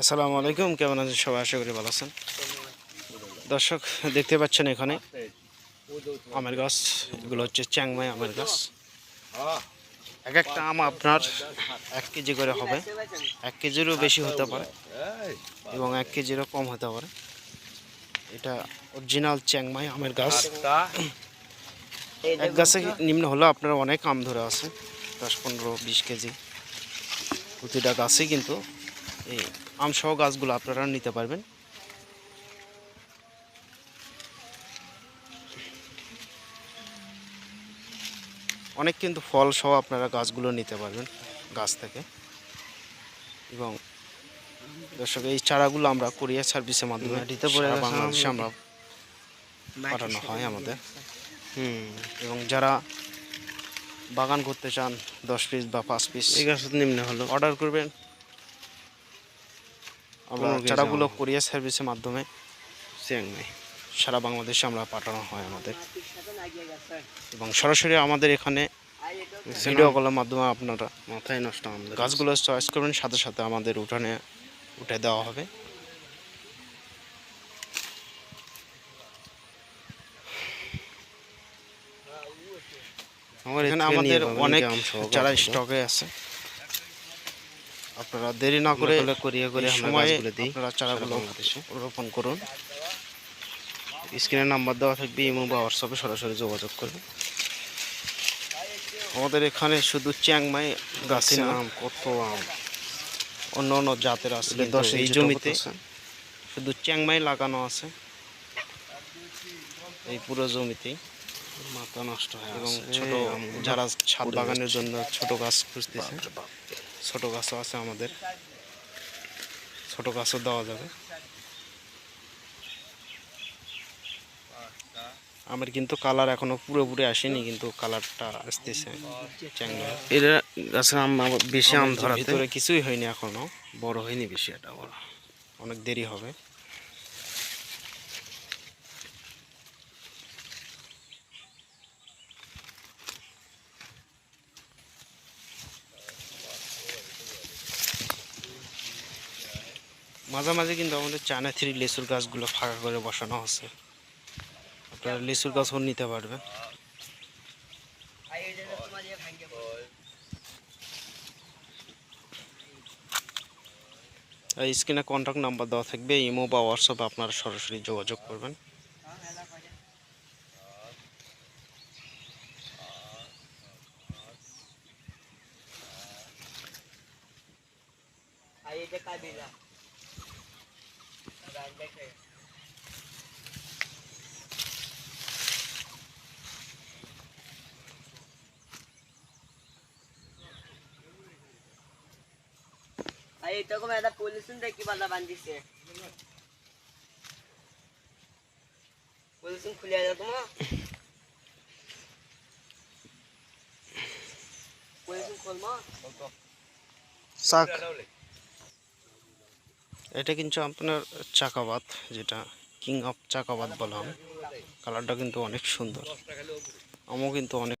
আসসালামু আলাইকুম, কেমন আছেন সবাই? আশা করি ভালো আছেন। দর্শক, দেখতে পাচ্ছেন এখানে আমের গাছ। এগুলো হচ্ছে চ্যাংমাই আমের গাছ। এক একটা আম আপনার এক কেজি করে হবে। এক কেজিরও বেশি হতে পারে এবং এক কেজিরও কম হতে পারে। এটা অরিজিনাল চ্যাংমাই আমের গাছ। এক গাছে নিম্ন হলেও আপনার অনেক আম ধরে আছে, দশ পনেরো বিশ কেজি। প্রতিটা গাছে কিন্তু এই আমসহ গাছগুলো আপনারা নিতে পারবেন। অনেক কিন্তু ফল সহ আপনারা গাছগুলো নিতে পারবেন গাছ থেকে। এবং দর্শক এই চারাগুলো আমরা কোরিয়ার সার্ভিসের মাধ্যমে দিতে পড়ে সারা বাংলাদেশে আমরা পাঠানো হয় আমাদের। হুম এবং যারা বাগান করতে চান দশ পিস বা পাঁচ পিস এই গাছ নিম্ন হলো। অর্ডার করবেন। আমরা চারাগুলো। কোরিয়ার সার্ভিসের মাধ্যমে চ্যাংমাই সারা বাংলাদেশে আমরা পাঠানো হয় আমাদের। এবং সরাসরি আমাদের এখানে ভিডিও কলের মাধ্যমে আপনারা মাথায় নষ্ট আমাদের গাছগুলো চয়েস করবেন সাথে সাথে আমাদের উঠানে উঠে দেওয়া হবে। আমার এখানে আমাদের অনেক চারা স্টকে আছে। আপনারা দেরি না করে করে করিয়ে করে সময়ে দিই। আপনারা চারাগুলো রোপণ করুন। স্ক্রিনের নাম্বার দেওয়া থাকবে ইমো বা হোয়াটসঅ্যাপে সরাসরি যোগাযোগ করবে আমাদের এখানে শুধু চ্যাংমাই গাছই না আম কত আম? অন্য অন্য জাতের আছে কিন্তু দশ এই জমিতে শুধু চ্যাংমাই লাগানো আছে। এই পুরো জমিতেই মাথা নষ্ট হয় এবং। ছোট যারা ছাদ বাগানের জন্য ছোট গাছ খুঁজতেছে। ছোট গাছও আছে আমাদের। ছোট গাছও দেওয়া যাবে। আমার কিন্তু কালার এখনও পুরোপুরি আসেনি কিন্তু কালারটা আসতেছে এটা এরা গাছের আম বেশি আম ধরা ভিতরে কিছুই হয়নি এখনও বড় হয়নি বেশি এটা বড় অনেক দেরি হবে। মাঝামাঝি কিন্তু আমাদের চায়না থ্রি লিচুর গাছগুলো ফাঁকা করে বসানো আছে। আপনারা লিচুর গাছও নিতে পারবেন। স্ক্রিনে কন্ট্যাক্ট নাম্বার দেওয়া থাকবে, ইমো বা হোয়াটসঅ্যাপে আপনারা সরাসরি যোগাযোগ করবেন। একটা ఇతకు మీద పులుసుని దక్కి మళ్ళా బంధిస్తే పులుసుని కులేదకమా పులుసుని కొల్మా సాక్ এটা কিন্তু আপনার চাকাবাত যেটা কিং অফ চাকাবাত বলা হয়। কালারটা কিন্তু অনেক সুন্দর। আমও কিন্তু অনেক